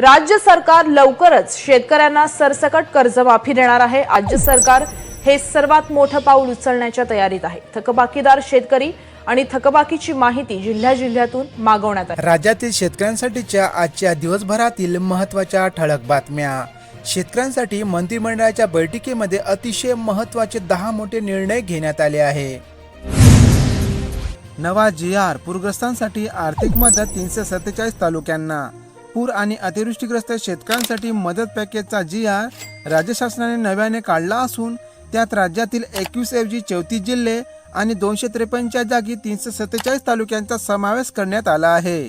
राज्य सरकार लवकरच शेतकऱ्यांना सरसकट कर्जमाफी देणार आहे. राज्य सरकार हे सर्वात मोठं पाऊल उचलण्याच्या तयारीत आहे. थकबाकीदार शेतकरी आणि थकबाकीची माहिती जिल्ह्या जिल्ह्यातून मागवण्यात आली. राज्यातील शेतकऱ्यांसाठीच्या आजच्या दिवसभरातील महत्त्वाच्या ठळक बातम्या. शेतकऱ्यांसाठी मंत्रिमंडळाच्या बैठकीमध्ये अतिशय महत्त्वाचे दहा मोठे निर्णय घेण्यात आले आहे. नवा जी आर पूरग्रस्तांसाठी आर्थिक मदत तीनशे सत्तेचाळीस तालुक्यांना. पूर आणि अतिवृष्टीग्रस्त शेतकऱ्यांसाठी मदत पॅकेजचा जी आर राज्य शासनाने नव्याने काढला असून त्यात राज्यातील एकवीस ऐवजी चौतीस जिल्हे आणि दोनशे त्रेपन्नच्या जागी तीनशे सत्तेचाळीस तालुक्यांचा समावेश करण्यात आला आहे.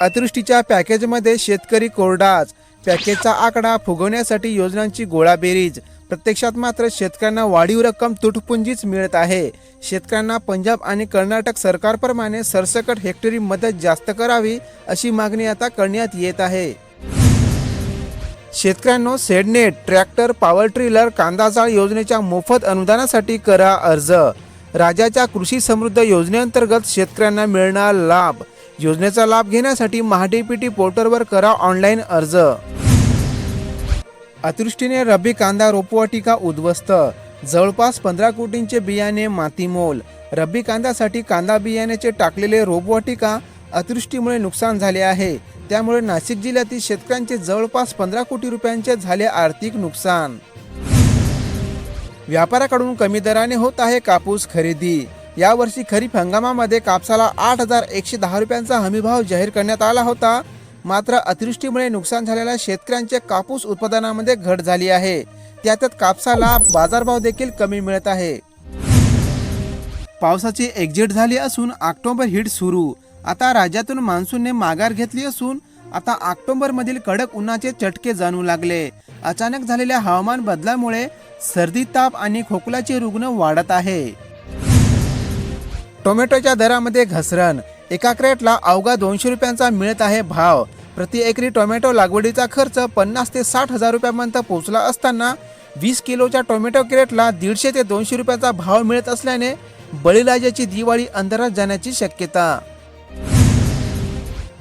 अतिवृष्टीच्या पॅकेजमध्ये शेतकरी कोरडाच. पॅकेजचा आकडा फुगवण्यासाठी योजनांची गोळाबेरीज. प्रत्यक्षात मात्र शेतकऱ्यांना वाढीव रक्कम तुटपुंजीच मिळत आहे. शेतकऱ्यांना पंजाब आणि कर्नाटक सरकारप्रमाणे सरसकट हेक्टरी मदत जास्त करावी अशी मागणी आता करण्यात येत आहे. शेतकऱ्यांनो shade net tractor power tiller कांदाजाळ योजनेच्या मोफत अनुदानासाठी करा अर्ज. राज्याच्या कृषी समृद्ध योजनेअंतर्गत शेतकऱ्यांना मिळणार लाभ. योजनेचा लाभ घेण्यासाठी महाडीपीटी पोर्टलवर करा ऑनलाईन अर्ज. अतिवृष्टीने रब्बी कांदा रोपवाटिका उद्ध्वस्त. जवळपास पंधरा कोटींचे बियाणे मातीमोल. रब्बी कांद्यासाठी कांदा बियाण्याचे टाकलेले रोपवाटिका अतिवृष्टीमुळे नुकसान झाले आहे. त्यामुळे नाशिक जिल्ह्यातील शेतकऱ्यांचे जवळपास पंधरा कोटी रुपयांचे झाले आर्थिक नुकसान. व्यापाऱ्याकडून कमी दराने होत आहे कापूस खरेदी. यावर्षी खरीप हंगामामध्ये कापसाला आठ हजार एकशे दहा रुपयांचा हमीभाव जाहीर करण्यात आला होता. मात्र अतिवृष्टीमुळे नुकसान झालेल्या शेतकऱ्यांचे कापूस उत्पादनामध्ये घट झाली आहे. त्यातच कापसाला बाजारभाव देखील कमी मिळत आहे. पावसाची एक्झिट झाली असून ऑक्टोबर हिट सुरू. आता राज्यातून मान्सूनने माघार घेतली असून आता ऑक्टोबर मधील कडक उन्हाचे चटके जाणू लागले. अचानक झालेल्या हवामान बदलामुळे सर्दी ताप आणि खोकल्याचे रुग्ण वाढत आहे. टोमॅटोच्या दरामध्ये घसरण. एका क्रेटला अवघा दोनशे रुपयांचा मिळत आहे भाव. प्रति एकरी टोमॅटो लागवडीचा खर्च पन्नास ते साठ हजार रुपयापर्यंत पोहोचला असताना वीस किलोच्या टोमॅटो क्रेटला दीडशे ते दोनशे रुपयाचा भाव मिळत असल्याने बळीराजाची दिवाळी अंधारात जाण्याची शक्यता.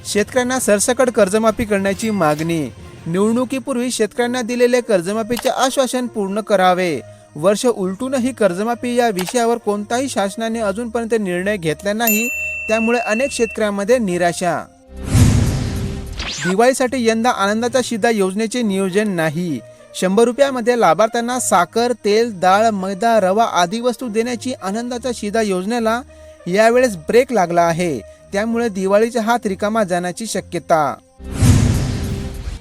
शेतकऱ्यांना सरसकट कर्जमाफी करण्याची मागणी. निवडणुकीपूर्वी शेतकऱ्यांना दिलेले कर्जमाफीचे आश्वासन पूर्ण करावे. वर्ष उलटूनही कर्जमाफी या विषयावर कोणताही शासनाने अजूनपर्यंत निर्णय घेतला नाही त्यामुळे अनेक शेतकऱ्यांमध्ये निराशा. दिवाळीसाठी यंदा आनंदाचा शिदा योजनेचे नियोजन नाही. शंभर रुपयामध्ये लाभार्थ्यांना साखर तेल डाळ मैदा रवा आदी वस्तू देण्याची आनंदाचा शिदा योजनेला यावेळेस ब्रेक लागला आहे. त्यामुळे दिवाळीचा हात रिकामा जाण्याची शक्यता.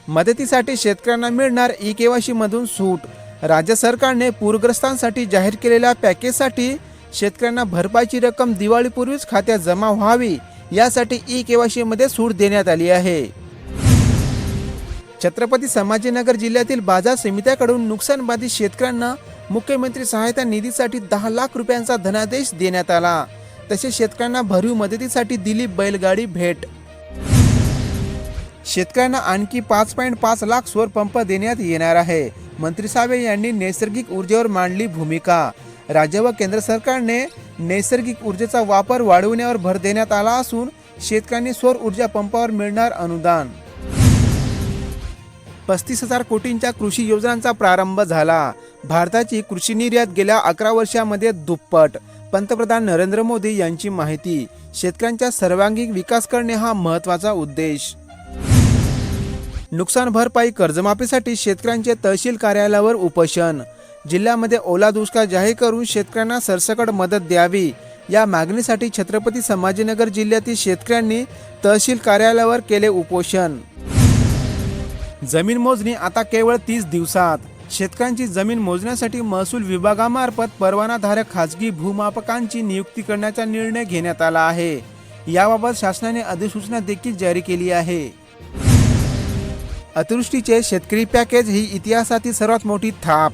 मदतीसाठी शेतकऱ्यांना मिळणार ई केवायसी मधून सूट राज्य सरकारने पूरग्रस्तांसाठी जाहीर केलेल्या पॅकेजसाठी शेतकऱ्यांना भरपाईची रक्कम दिवाळीपूर्वीच खात्यात जमा व्हावी यासाठी ई केवायसी मध्ये सूट देण्यात आली आहे. छत्रपती संभाजीनगर जिल्ह्यातील बाजार समित्याकडून नुकसानबाधित शेतकऱ्यांना मुख्यमंत्री सहायता निधीसाठी दहा लाख रुपयांचा धनादेश देण्यात आला. तसेच शेतकऱ्यांना भरीव मदतीसाठी दिली बैलगाडी भेट. शेतकऱ्यांना आणखी पाच पॉईंट पाच लाख स्वरपंप पंप देण्यात येणार आहे. मंत्री सावे यांनी नैसर्गिक ऊर्जेवर मांडली भूमिका. राज्य व केंद्र सरकारने नैसर्गिक ऊर्जेचा वापर वाढवण्यावर भर देण्यात आला असून शेतकऱ्यांनी सौर ऊर्जा पंपावर मिळणार अनुदान. पस्तीस हजार कोटींच्या कृषी योजनांचा प्रारंभ झाला. भारताची कृषी निर्यात गेल्या अकरा वर्षामध्ये दुप्पट. पंतप्रधान नरेंद्र मोदी यांची माहिती शेतकऱ्यांचा सर्वांगीण विकास करणे हा महत्त्वाचा उद्देश. नुकसान भरपाई कर्जमाफीसाठी शेतकऱ्यांचे तहसील कार्यालयावर उपोषण. जिल्ह्यामध्ये ओला दुष्काळ जाहीर करून शेतकऱ्यांना सरसकट मदत द्यावी. या मागणीसाठी छत्रपती संभाजीनगर जिल्ह्यातील शेतकऱ्यांनी तहसील कार्यालयावर केले उपोषण. जमीन मोजणी आता केवळ तीस दिवसात. शेतकऱ्यांची जमीन मोजण्यासाठी महसूल विभागामार्फत परवानाधारक खाजगी भूमापकांची नियुक्ती करण्याचा निर्णय घेण्यात आला आहे. याबाबत शासनाने अधिसूचना देखील जारी केली आहे. अतिवृष्टीचे शेतकरी पॅकेज ही इतिहासातील सर्वात मोठी थाप.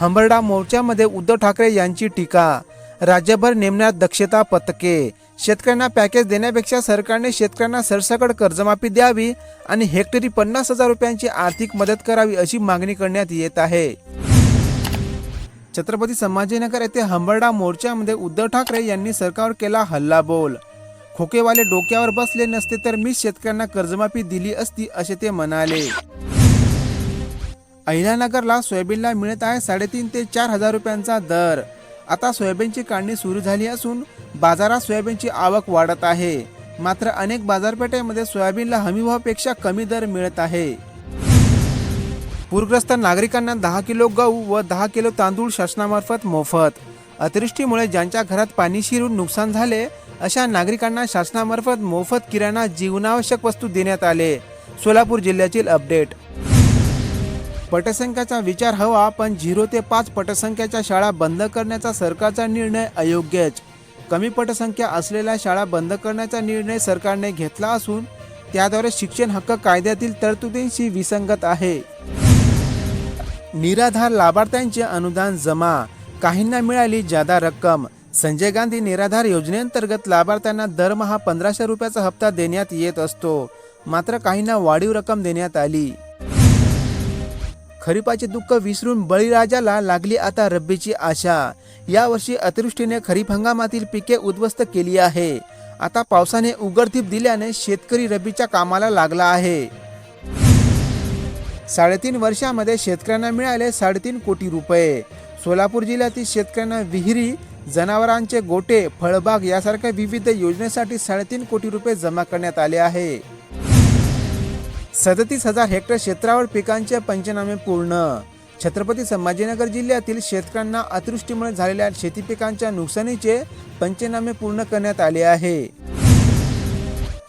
हंबरडा मोर्चामध्ये उद्धव ठाकरे यांची टीका. राज्यभर नेमण्यात दक्षता पथके. शेतकऱ्यांना पॅकेज देण्यापेक्षा सरकारने शेतकऱ्यांना सरसकट कर्जमाफी द्यावी आणि हेक्टरी पन्नास हजार रुपयांची आर्थिक मदत करावी अशी मागणी करण्यात येत आहे. छत्रपती संभाजीनगर येथे हंबरडा मोर्चामध्ये उद्धव ठाकरे यांनी सरकारवर केला हल्लाबोल. खोकेवाले डोक्यावर बसले नसते तर मी शेतकऱ्यांना कर्जमाफी दिली असती असे ते म्हणाले. अहिल्यानगरला सोयाबीनला मिळत आहे साडेतीन ते चार हजार रुपयांचा दर. आता सोयाबीनची काढणी सुरू झाली असून बाजारात सोयाबीनची आवक वाढत आहे. मात्र अनेक बाजारपेठेमध्ये सोयाबीनला हमीभावापेक्षा कमी दर मिळत आहे. पूरग्रस्त नागरिकांना दहा किलो गहू व दहा किलो तांदूळ शासनामार्फत मोफत. अतिवृष्टीमुळे ज्यांच्या घरात पाणी शिरून नुकसान झाले अशा नागरिकांना शासनामार्फत मोफत किराणा जीवनावश्यक वस्तू देण्यात आले. सोलापूर जिल्ह्यातील अपडेट. पटसंख्याचा विचार हवा पण झिरो ते पाच पटसंख्याच्या शाळा बंद करण्याचा सरकारचा निर्णय अयोग्यच. कमी पटसंख्या असलेल्या शाळा बंद करण्याचा निर्णय सरकारने घेतला असून त्याद्वारे शिक्षण हक्क कायद्यातील तरतुदींशी विसंगत आहे. निराधार लाभार्थ्यांचे अनुदान जमा. काहींना मिळाली जादा रक्कम. संजय गांधी निराधार योजनेअंतर्गत लाभार्थ्यांना दरमहा पंधराशे रुपयाचा हप्ता देण्यात येत असतो. मात्र काहींना वाढीव रक्कम देण्यात आली. खरीपाचे दुःख विसरून बळीराजाला लागली आता रब्बीची आशा. यावर्षी अतिवृष्टीने खरीप हंगामातील पिके उद्ध्वस्त केली आहे. आता पावसाने उघडतीप दिल्याने शेतकरी रब्बीच्या कामाला लागला आहे. साडेतीन वर्षामध्ये शेतकऱ्यांना मिळाले साडेतीन कोटी रुपये. सोलापूर जिल्ह्यातील शेतकऱ्यांना विहिरी जनावरांचे गोटे फळबाग यासारख्या विविध योजनेसाठी साडेतीन कोटी रुपये जमा करण्यात आले आहे. सदतीस हजार हेक्टर क्षेत्रावर पिकांचे पंचनामे पूर्ण. छत्रपती संभाजीनगर जिल्ह्यातील शेतकऱ्यांना अतिवृष्टीमुळे झालेल्या शेती पिकांच्या नुकसानीचे पंचनामे पूर्ण करण्यात आले आहे.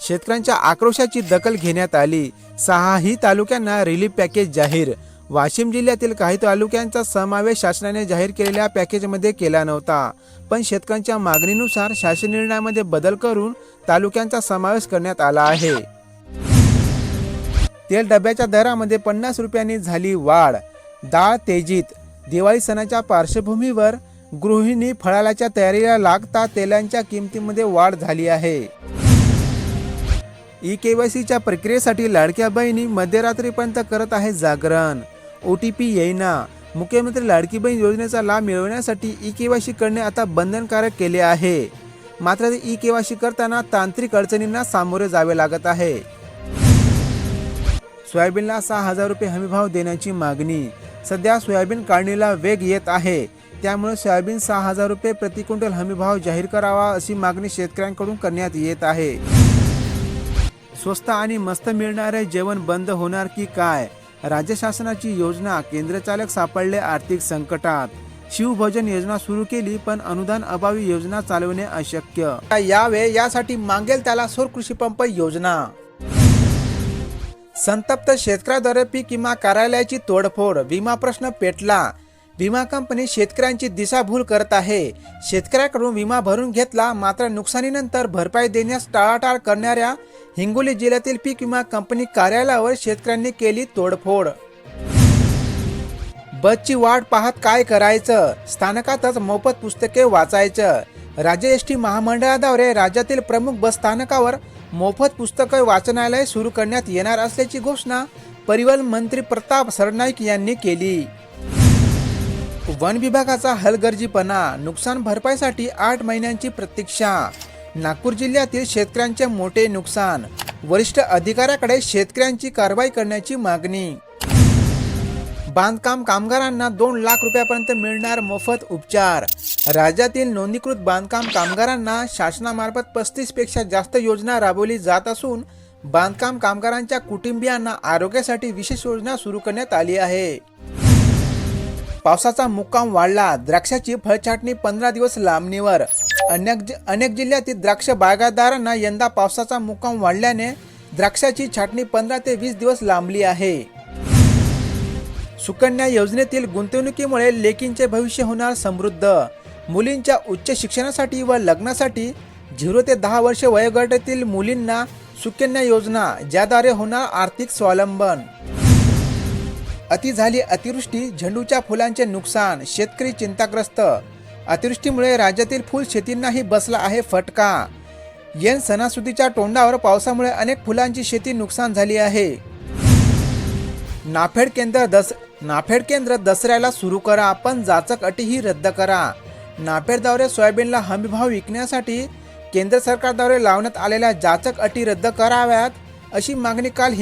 शेतकऱ्यांच्या आक्रोशाची दखल घेण्यात आली. सहाही तालुक्यांना रिलीफ पॅकेज जाहीर. वाशिम जिल्ह्यातील काही तालुक्यांचा समावेश शासनाने जाहीर केलेल्या पॅकेजमध्ये केला नव्हता. पण शेतकऱ्यांच्या मागणीनुसार शासन निर्णयामध्ये बदल करून तालुक्यांचा समावेश करण्यात आला आहे. तेल डब्याच्या दरामध्ये पन्नास रुपयांनी झाली वाढ. डाळ तेजीत. दिवाळी सणाच्या पार्श्वभूमीवर गृहिणी फळालाच्या तयारीला लागता तेलांच्या किमतीमध्ये वाढ झाली आहे. ई के वाय सीच्या प्रक्रियेसाठी लाडक्या बहिणी मध्यरात्रीपर्यंत करत आहे जागरण. ओ टी पी येईना. मुख्यमंत्री लाडकी बहीण योजनेचा लाभ मिळवण्यासाठी ई केवायसी करणे आता बंधनकारक केले आहे. मात्र ई केवायसी करताना तांत्रिक अडचणींना सामोरे जावे लागत आहे. सोयाबीनला सहा हजार रुपये हमीभाव देण्याची मागणी. सध्या सोयाबीन काढणीला वेग येत आहे. त्यामुळे सोयाबीन सहा हजार रुपये प्रति क्विंटल हमीभाव जाहीर करावा अशी मागणी शेतकऱ्यांकडून करण्यात येत आहे. स्वस्त आणि मस्त मिळणारे जेवण बंद होणार की काय? राज्य शासनाची योजना केंद्रचालक सापडले आर्थिक संकटात. शिवभोजन योजना सुरू केली पण अनुदान अभावी योजना चालवणे अशक्य. यावे यासाठी मागेल त्याला सौर कृषी पंप योजना. संतप्त शेतकऱ्याद्वारे पीक विमा कार्यालयाची तोडफोड विमा प्रश्न पेटला. विमा कंपनी शेतकऱ्यांची दिशाभूल करत आहे. शेतकऱ्याकडून विमा भरून घेतला मात्र नुकसानीनंतर भरपाई देण्यास टाळाटाळ करणाऱ्या हिंगोली जिल्ह्यातील पीक विमा कंपनी कार्यालयावर शेतकऱ्यांनी केली तोडफोड. बसची वाट पाहत काय करायचं? स्थानकातच मोफत पुस्तके वाचायचं. राज्य एस टी महामंडळाद्वारे राज्यातील प्रमुख बस स्थानकावर मोफत पुस्तके वाचनालय सुरू करण्यात येणार असल्याची घोषणा परिवहन मंत्री प्रताप सरनाईक यांनी केली. वन विभागाचा हलगर्जीपणा नुकसान भरपाईसाठी आठ महिन्यांची प्रतीक्षा नागपूर जिल्ह्यातील शेतकऱ्यांचे मोठे नुकसान. वरिष्ठ अधिकाऱ्याकडे शेतकऱ्यांची कारवाई करण्याची मागणी. बांधकाम कामगारांना दोन लाख रुपयापर्यंत मिळणार मोफत उपचार. राज्यातील नोंदणीकृत बांधकाम कामगारांना शासनामार्फत पस्तीसपेक्षा जास्त योजना राबवली जात असून बांधकाम कामगारांच्या कुटुंबियांना आरोग्यासाठी विशेष योजना सुरू करण्यात आली आहे. पावसाचा मुक्काम वाढला द्राक्षाची फळछाटणी पंधरा दिवस लांबणीवर. अनेक अनेक जिल्ह्यातील द्राक्ष बागायतदारांना यंदा पावसाचा मुक्काम वाढल्याने द्राक्षाची छाटणी पंधरा ते वीस दिवस लांबली आहे. सुकन्या योजनेतील गुंतवणुकीमुळे लेकींचे भविष्य होणार समृद्ध. मुलींच्या उच्च शिक्षणासाठी व लग्नासाठी झिरो ते दहा वर्ष वयोगटातील मुलींना सुकन्या योजना ज्याद्वारे होणार आर्थिक स्वावलंबन. अति झाली अतिवृष्टी झेंडूच्या फुलांचे नुकसान शेतकरी चिंताग्रस्त. अतिवृष्टीमुळे राज्यातील फुल शेतींनाही बसला आहे फटका. येन सणासुदीच्या तोंडावर पावसामुळे अनेक फुलांची शेती नुकसान झाली आहे. नाफेड केंद्र दस नाफेड केंद्र दसऱ्याला सुरू करा पण जाचक अटीही रद्द करा. नाफेडद्वारे सोयाबीनला हमीभाव विकण्यासाठी केंद्र सरकारद्वारे लावण्यात आलेल्या जाचक अटी रद्द कराव्यात अशी मागणी काल